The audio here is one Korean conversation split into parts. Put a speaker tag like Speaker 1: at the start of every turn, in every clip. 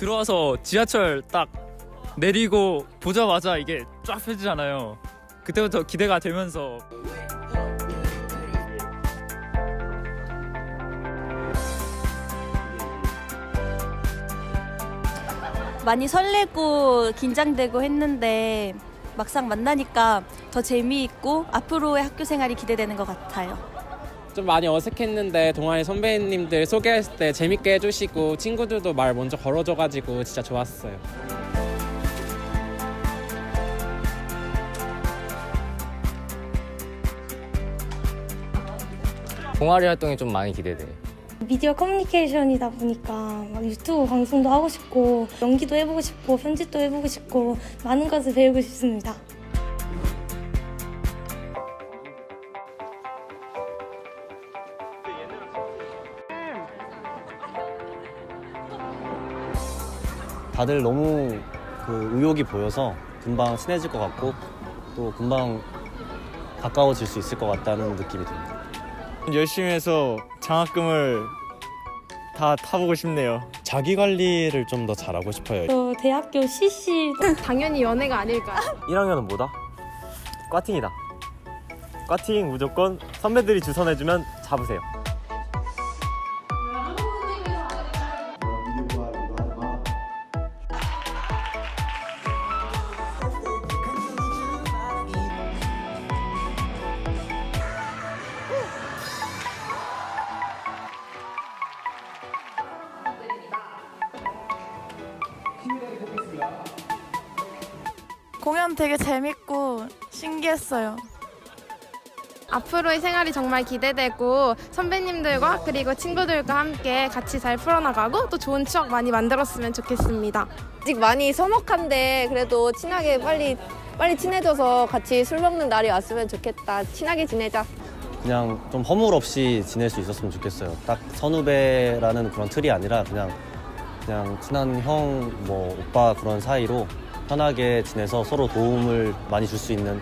Speaker 1: 들어와서 지하철 딱 내리고 보자마자 이게 쫙 펴지잖아요. 그때부터 기대가 되면서
Speaker 2: 많이 설레고 긴장되고 했는데 막상 만나니까 더 재미있고 앞으로의 학교 생활이 기대되는 것 같아요.
Speaker 3: 좀 많이 어색했는데 동아리 선배님들 소개했을 때 재밌게 해주시고 친구들도 말 먼저 걸어줘가지고 진짜 좋았어요.
Speaker 4: 동아리 활동이 좀 많이 기대돼요.
Speaker 5: 미디어 커뮤니케이션이다 보니까 막 유튜브 방송도 하고 싶고 연기도 해보고 싶고 편집도 해보고 싶고 많은 것을 배우고 싶습니다.
Speaker 6: 다들 너무 그 의욕이 보여서 금방 친해질 것 같고 또 금방 가까워질 수 있을 것 같다는 느낌이 듭니다.
Speaker 7: 열심히 해서 장학금을 다 타보고 싶네요.
Speaker 8: 자기 관리를 좀 더 잘하고 싶어요.
Speaker 5: 또 대학교 CC
Speaker 9: 당연히 연애가 아닐까요?
Speaker 7: 1학년은 뭐다? 꽈팅이다. 꽈팅 무조건 선배들이 주선해주면 잡으세요.
Speaker 10: 공연 되게 재밌고 신기했어요.
Speaker 9: 앞으로의 생활이 정말 기대되고 선배님들과 그리고 친구들과 함께 같이 잘 풀어나가고 또 좋은 추억 많이 만들었으면 좋겠습니다.
Speaker 11: 아직 많이 서먹한데 그래도 친하게 빨리 빨리 친해져서 같이 술 먹는 날이 왔으면 좋겠다. 친하게 지내자.
Speaker 6: 그냥 좀 허물 없이 지낼 수 있었으면 좋겠어요. 딱 선후배라는 그런 틀이 아니라 그냥 그냥 친한 형, 뭐 오빠 그런 사이로 편하게 지내서 서로 도움을 많이 줄 수 있는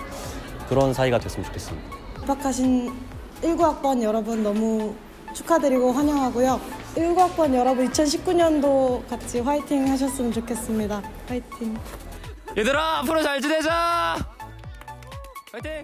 Speaker 6: 그런 사이가 됐으면 좋겠습니다.
Speaker 12: 입학하신 19학번 여러분 너무 축하드리고 환영하고요. 19학번 여러분 2019년도 같이 화이팅 하셨으면 좋겠습니다. 화이팅.
Speaker 1: 얘들아 앞으로 잘 지내자. 파이팅!